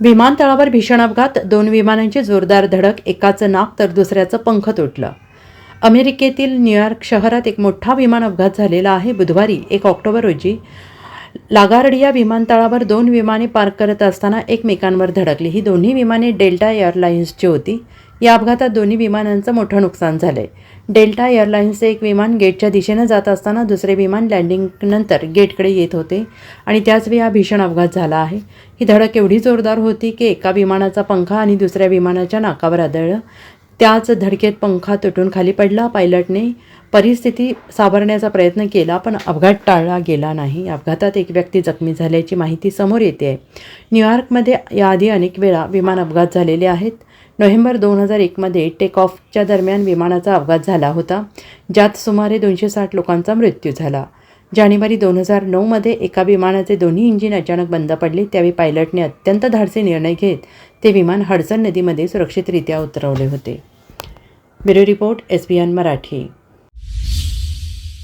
विमानतळावर भीषण अपघात दोन विमानांची जोरदार धडक एकाचं नाक तर दुसऱ्याचं पंख तुटलं. अमेरिकेतील न्यूयॉर्क शहरात एक मोठा विमान अपघात झालेला आहे. बुधवारी एक ऑक्टोबर रोजी लागार्डिया विमानतळावर दोन विमाने पार्क करत असताना एकमेकांवर धडकली. ही दोन्ही विमाने डेल्टा एअरलाइन्सची होती. या अपघातात दोन्ही विमानांचं मोठं नुकसान झालं आहे डेल्टा एअरलाइन्सचे एक विमान गेटच्या दिशेनं जात असताना दुसरे विमान लँडिंगनंतर गेटकडे येत होते आणि त्याचवेळी हा भीषण अपघात झाला आहे. ही धडक एवढी जोरदार होती की एका विमानाचा पंखा आणि दुसऱ्या विमानाच्या नाकावर आदळलं. त्याच धडकेत पंखा तुटून खाली पडला. पायलटने परिस्थिती सावरण्याचा प्रयत्न केला पण अपघात टाळला गेला नाही. अपघातात एक व्यक्ती जखमी झाल्याची माहिती समोर येते. आहे न्यूयॉर्कमध्ये याआधी अनेक वेळा विमान अपघात झालेले आहेत. नोव्हेंबर दोन हजार एकमध्ये टेक ऑफच्या दरम्यान विमानाचा अपघात झाला होता ज्यात सुमारे दोनशे साठ लोकांचा मृत्यू झाला. जानेवारी दोन हजार नऊमध्ये एका विमानाचे दोन्ही इंजिन अचानक बंद पडले त्यावेळी पायलटने अत्यंत धाडसी निर्णय घेत ते विमान हडसन नदीमध्ये सुरक्षितरित्या उतरवले होते. Bureau report S B N Marathi.